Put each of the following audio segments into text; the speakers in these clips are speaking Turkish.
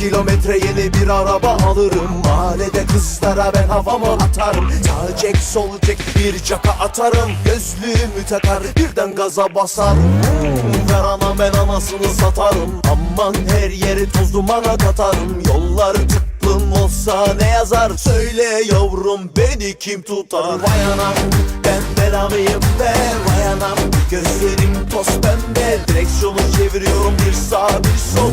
kilometre yeni bir araba alırım. Mahallede kızlara ben havamı atarım. Sağ çek sol çek bir caka atarım. Gözlüğümü takar birden gaza basarım. Ver ana ben anasını satarım. Aman her yeri toz dumana katarım. Yollar tıklım olsa ne yazar? Söyle yavrum beni kim tutar? Vay anam ben belamıyım be. Vay anam gözlerim toz pembe. Direksiyonu çeviriyorum bir sağ bir sol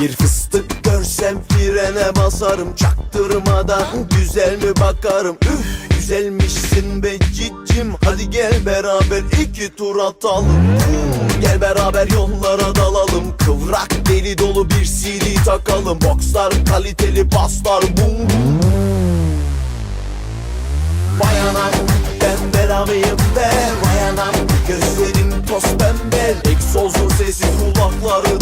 Bir fıstık görsem frene basarım Çaktırmadan güzel mi bakarım? Üf güzelmişsin be cicim. Hadi gel beraber iki tur atalım. Gel beraber yollara dalalım. Kıvrak deli dolu bir CD takalım. Boxlar kaliteli baslar bum Vay anam ben belamıyım be. Vay anam gözlerim toz pembe. Egzozun sesi kulakları